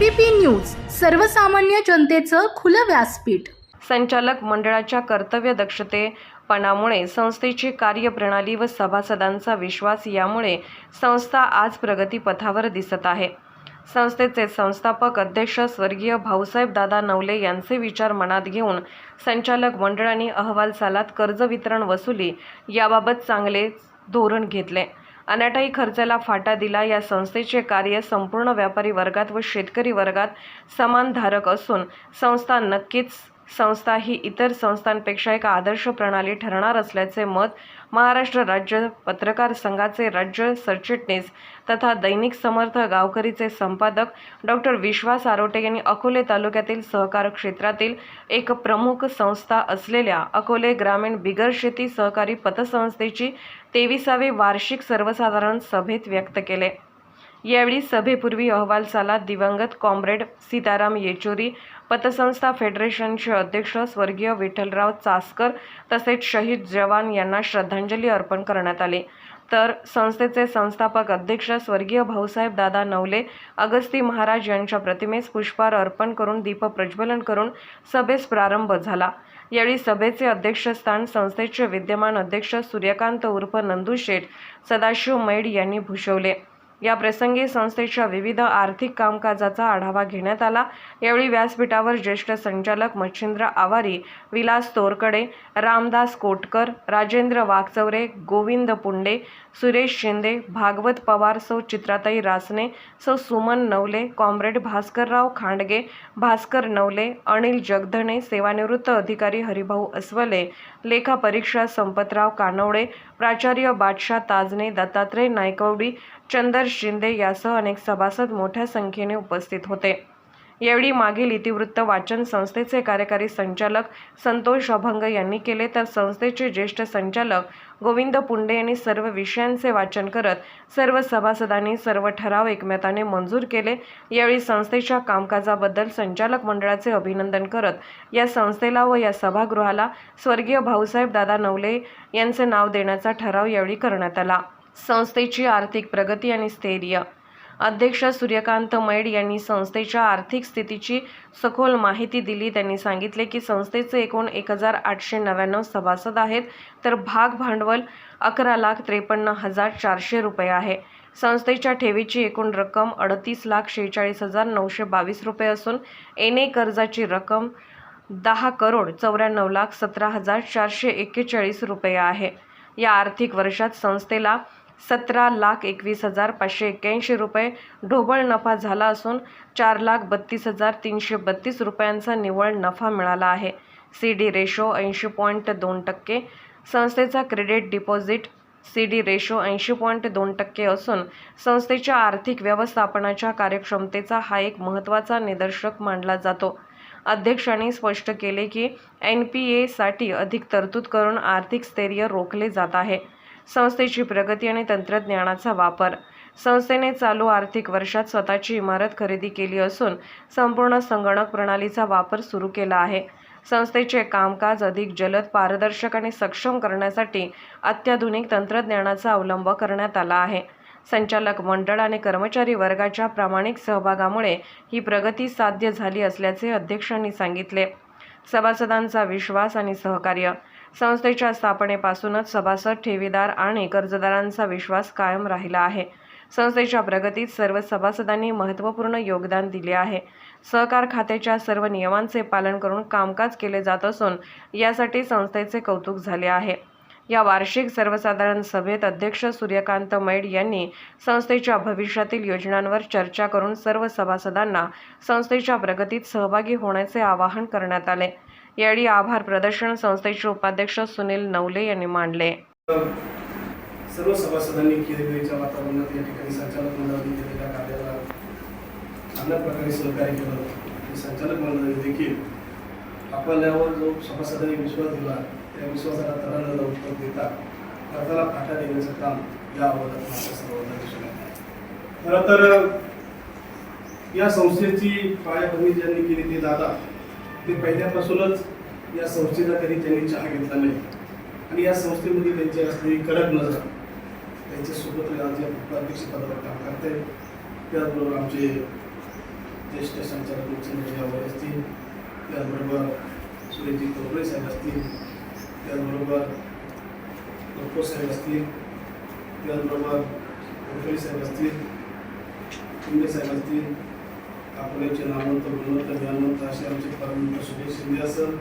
ABP news सर्वसामान्य जनतेचं खुलं व्यासपीठ. संचालक मंडळाच्या कर्तव्य दक्षतेपणामुळे संस्थेची कार्यप्रणाली व सभासदांचा विश्वास यामुळे संस्था आज प्रगतीपथावर दिसत आहे. संस्थेचे संस्थापक अध्यक्ष स्वर्गीय भाऊसाहेब दादा नवले यांचे विचार मनात घेऊन संचालक मंडळाने अहवाल सालात कर्ज वितरण वसुली याबाबत चांगले धोरण घेतले. अनाटाई खर्चाला फाटा दिला. या संस्थेचे कार्य संपूर्ण व्यापारी वर्गात व शेतकरी वर्गात समानधारक असून संस्था नक्कीच संस्था ही इतर संस्थांपेक्षा एक आदर्श प्रणाली ठरणार असल्याचे मत महाराष्ट्र राज्य पत्रकार संघाचे राज्य सरचिटणीस तथा दैनिक समर्थ गावकरीचे संपादक डॉक्टर विश्वास आरोटे यांनी अकोले तालुक्यातील सहकार क्षेत्रातील एक प्रमुख संस्था असलेल्या अकोले ग्रामीण बिगर शेती सहकारी पतसंस्थेची तेविसावे वार्षिक सर्वसाधारण सभेत व्यक्त केले. यावेळी सभेपूर्वी अहवाल साला दिवंगत कॉम्रेड सीताराम येचुरी पतसंस्था फेडरेशनचे अध्यक्ष स्वर्गीय विठ्ठलराव चासकर तसेच शहीद जवान यांना श्रद्धांजली अर्पण करण्यात आली. तर संस्थेचे संस्थापक अध्यक्ष स्वर्गीय भाऊसाहेब दादा नवले अगस्ती महाराज यांच्या प्रतिमेस पुष्पहार अर्पण करून दीप प्रज्वलन करून सभेस प्रारंभ झाला. यावेळी सभेचे अध्यक्षस्थान संस्थेचे विद्यमान अध्यक्ष सूर्यकांत उर्फ नंदू शेठ सदाशिव मैड यांनी भूषवले. या प्रसंगी संस्थेच्या विविध आर्थिक कामकाजाचा आढावा घेण्यात आला. यावेळी व्यासपीठावर ज्येष्ठ संचालक मच्छिंद्र आवारी विलास तोरकडे रामदास कोटकर राजेंद्र वाघचौरे गोविंद पुंडे सुरेश शिंदे भागवत पवार सौ चित्राताई रासने सौ सुमन नवले कॉम्रेड भास्करराव खांडगे भास्कर नवले अनिल जगधणे सेवानिवृत्त अधिकारी हरिभाऊ अस्वले लेखापरीक्षा संपतराव कानवडे प्राचार्य बादशाह ताजने दत्तात्रय नायकवडी चंदर शिंदे यासह अनेक सभासद मोठ्या संख्येने उपस्थित होते. यावेळी मागील इतिवृत्त वाचन संस्थेचे कार्यकारी संचालक संतोष अभंग यांनी केले. तर संस्थेचे ज्येष्ठ संचालक गोविंद पुंडे यांनी सर्व विषयांचे वाचन करत सर्व सभासदांनी सर्व ठराव एकमताने मंजूर केले. यावेळी संस्थेच्या कामकाजाबद्दल संचालक मंडळाचे अभिनंदन करत या संस्थेला व या सभागृहाला स्वर्गीय भाऊसाहेब दादा नवले यांचे नाव देण्याचा ठराव यावेळी करण्यात आला. संस्थेची आर्थिक प्रगती आणि स्थैर्य अध्यक्ष सूर्यकांत मैड यांनी संस्थेच्या आर्थिक स्थितीची सखोल माहिती दिली. त्यांनी सांगितले की संस्थेचे एकूण एक हजार आठशे नव्याण्णव सभासद आहेत. तर भाग भांडवल अकरा लाख त्रेपन्न हजार चारशे रुपये आहे. संस्थेच्या ठेवीची एकूण रक्कम अडतीस लाख शेहेचाळीस हजार नऊशे बावीस रुपये असून एने कर्जाची रक्कम दहा करोड चौऱ्याण्णव लाख सतरा हजार चारशे एक्केचाळीस रुपये आहे. या आर्थिक वर्षात संस्थेला सतरा लाख एकवीस हजार पाचशे एक्क्याऐंशी रुपये. ढोबळ नफा झाला असून चार लाख बत्तीस हजार तीनशे बत्तीस रुपयांचा निव्वळ नफा मिळाला आहे. सी डी रेशो ऐंशी पॉईंट दोन टक्के. संस्थेचा credit deposit C D ratio ऐंशी पॉईंट दोन टक्के असून संस्थेच्या आर्थिक व्यवस्थापनाच्या कार्यक्षमतेचा हा एक महत्त्वाचा निदर्शक मानला जातो. अध्यक्षांनी स्पष्ट केले की एन पी एसाठी अधिक तरतूद करून आर्थिक स्थैर्य रोखले जात आहे. संस्थेची प्रगती आणि तंत्रज्ञानाचा वापर. संस्थेने चालू आर्थिक वर्षात स्वतःची इमारत खरेदी केली असून संपूर्ण संगणक प्रणालीचा वापर सुरू केला आहे. संस्थेचे कामकाज अधिक जलद पारदर्शक आणि सक्षम करण्यासाठी अत्याधुनिक तंत्रज्ञानाचा अवलंब करण्यात आला आहे. संचालक मंडळ आणि कर्मचारी वर्गाच्या प्रामाणिक सहभागामुळे ही प्रगती साध्य झाली असल्याचे अध्यक्षांनी सांगितले. सभासदांचा विश्वास आणि सहकार्य संस्थेच्या स्थापनेपासूनच सभासद ठेवीदार आणि कर्जदारांचा विश्वास कायम राहिला आहे. संस्थेच्या प्रगतीत सर्व सभासदांनी महत्त्वपूर्ण योगदान दिले आहे. सहकार खात्याच्या सर्व नियमांचे पालन करून कामकाज केले जात असून यासाठी संस्थेचे कौतुक झाले आहे. या वार्षिक सर्वसाधारण सभेत अध्यक्ष सूर्यकांत मैड यांनी संस्थेच्या भविष्यातील योजनांवर चर्चा करून सर्व सभासदांना संस्थेच्या प्रगतीत सहभागी होण्याचे आवाहन करण्यात आले. यावेळी आभार प्रदर्शन संस्थेचे उपाध्यक्ष सुनील नवले यांनी मांडले. सर्व सभासदांनी केलेल्या वातावरणात या ठिकाणी संचालक मंडळाने केलेल्या कार्याला चांगल्या प्रकारे सहकार्य केलं. आणि संचालक मंडळाने देखील आपल्यावर जो सभासदांनी विश्वास दिला त्या विश्वासाला तडा उत्तर देता कर्जाला फाटा देण्याचं काम या अहवालात माझ्या सर्वांना दिसून खरं तर या संस्थेची पायाभरणी ज्यांनी केली ते दादा ते पहिल्यापासूनच या संस्थेचा कधी त्यांनी चहा घेतला नाही. आणि या संस्थेमध्ये त्यांची असलेली कडक नजर त्यांच्यासोबत सोबत जे अध्यक्षपदावर काम करते त्याचबरोबर आमचे ज्येष्ठ संचालक मुख्यमंत्री असतील त्याचबरोबर सुरेशजी तोपळे साहेब असतील त्याचबरोबर गप्पो साहेब असतील त्याचबरोबर गोखले साहेब असतील शिंदे साहेब असतील अकोल्याचे नामवंत गुणवंत ज्ञानवंत असे आमचे परमंत सुरेश शिंदे असेल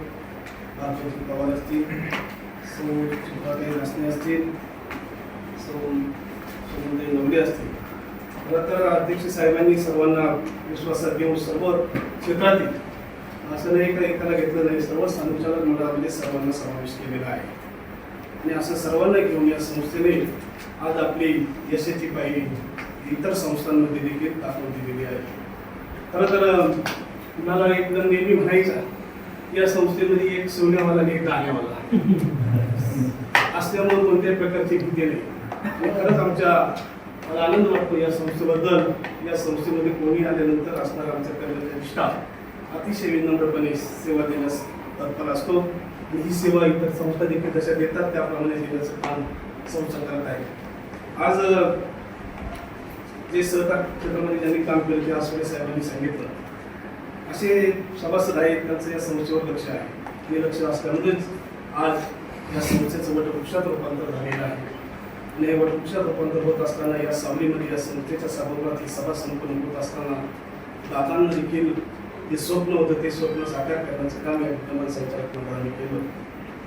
भारताचे पवार असतील सौ चित्राताई रासने असतील सौ सुगंधाई नवले असतील. खरं तर अध्यक्ष साहेबांनी सर्वांना विश्वासात घेऊन सर्व क्षेत्रातील असं नाही का एकाला घेतलं नाही सर्व संचालक मंडळामध्ये सर्वांना समावेश केलेला आहे. आणि असं सर्वांना घेऊन या संस्थेने आज आपली यशाची पायरी इतर संस्थांमध्ये देखील दाखवून दिलेली आहे. खरं तर मला एकदम नेहमी म्हणायचा या संस्थेमध्ये एक सोन्यावाला आणि एक दाण्यावाला असल्यामुळे कोणत्याही प्रकारची भीती नाही. आणि खरंच आमच्या मला आनंद वाटतो या संस्थेबद्दल या संस्थेमध्ये कोणी आल्यानंतर असणारा आमच्या कर्मचारी स्टाफ अतिशय विनम्रपणे सेवा देण्यास तत्पर असतो. आणि ही सेवा इतर संस्था देखील जशा देतात त्याप्रमाणे देण्याचं काम संस्था करत आहे. आज जे सहकार क्षेत्रामध्ये ज्यांनी काम केलं ते आसोडे साहेबांनी सांगितलं. असे सभासद आहेत त्यांचं या समस्येवर लक्ष आहे. हे लक्ष असल्यामुळेच आज या संस्थेचं वटवृक्षात रूपांतर झालेलं आहे. आणि हे वटवृक्षात रूपांतर होत असताना या सावलीमध्ये या संस्थेच्या सभागृहात ही सभा संपन्न होत असताना दादांना देखील जे स्वप्न होतं ते स्वप्न साकार करण्याचं काम या विद्यमान संचालक मंडळाने केलं.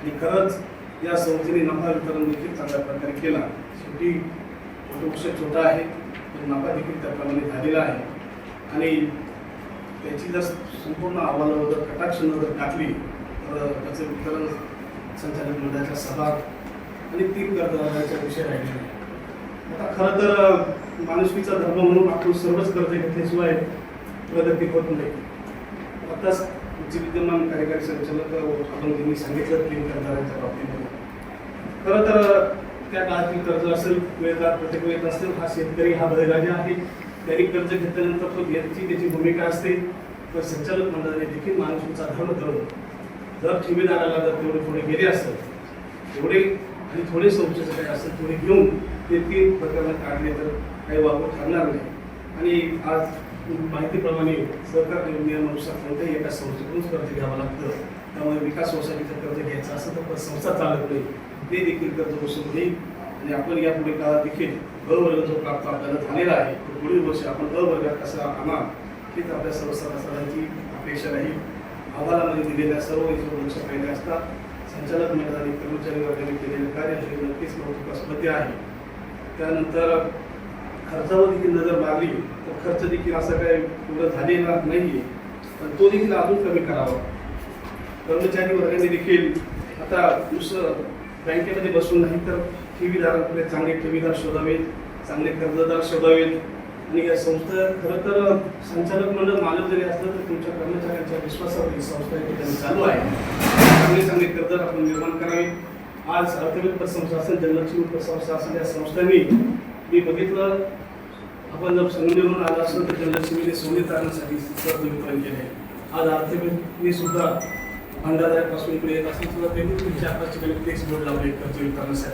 आणि खरंच या संस्थेने नफा वितरण देखील चांगल्या प्रकारे केला. शेवटी वटवृक्ष छोटा आहे. पण नफा देखील त्याप्रमाणे झालेला आहे. आणि त्याची जर संपूर्ण अहवालावर जर कटाक्ष नजर टाकली तर त्याचं वितरण संचालक मंडळाच्या सभा आणि तीन कर्तव्याचा विषय राहिले आता खरं तर माणुसकीचा धर्म म्हणून आपण सर्वच कर्ज घेतल्याशिवाय प्रगती होत नाही. आताच जे विद्यमान कार्यकारी संचालक आपण त्यांनी सांगितलं तीन कर्तव्याच्या बाबतीमध्ये. खरं तर त्या काळातील कर्ज असेल वेळदार प्रत्येक वेळेत असेल हा शेतकरी हा बळीराजा आहे. त्यांनी कर्ज घेतल्यानंतर तो घ्यायची त्याची भूमिका असते. तर संचालक मंडळाने देखील माणुसकीचा धर्म करून जर ठेवीदाराला जर तेवढे थोडे गेले असतात तेवढे आणि थोडे संशयाचं काही असेल थोडे घेऊन ते तीन प्रकरण काढले तर काही वापर ठरणार नाही. आणि आज माहितीप्रमाणे सरकार नियमानुसार कोणत्याही एका संस्थेकडूनच कर्ज घ्यावं लागतं. त्यामुळे विकास सोसायटीचं कर्ज घ्यायचं असं तर संस्था चालत नाही. ते देखील कर्ज वसूल होईल आणि आपण यापुढे काळात देखील अवर्ग जो प्राप्त आपल्याला झालेला आहे तो पुढील वर्षी आपण अवर्गात कसा आणा हीच आपल्या सर्व सभासदांची अपेक्षा राहील. अहवालामध्ये दिलेल्या सर्व याच्यावर लक्ष पाहिले असता संचालक मंडळ आणि कर्मचारी वर्गाने केलेले कार्य हे नक्कीच कौतुकास्पद आहे. त्यानंतर खर्चावर देखील नजर मारली तर खर्च देखील असा काही पूर्ण झालेला नाही आहे पण तो देखील अजून कमी करावा. कर्मचारी वर्गाने देखील आता दुसरं बँकेमध्ये बसून नाही तर ठेवीदारांकडे चांगले ठेवीदार शोधावेत चांगले कर्जदार शोधावेत. आणि या संस्था खरं तर संचालक मंडळ मालक जरी असलं तर तुमच्या कर्मचाऱ्यांच्या विश्वासावर ही संस्था या ठिकाणी चालू आहे. चांगले चांगले कर्जदार आपण निर्माण करावे. आज अर्थव्यवस्था पतसंस्था जनलक्ष्मी जललक्ष्मी या संस्थांनी मी बघितलं आपण जर संगमेवरून आला असेल तर जललक्ष्मीने सोने तारण्यासाठी कर्ज वितरण केले. आज अर्थव्यवस्थेने सुद्धा भंडाऱ्यापासून इकडे येत असेल सुद्धा त्यांनी चार पाच ठिकाणी फ्लेक्स बोर्ड लावले कर्ज वितरणासाठी.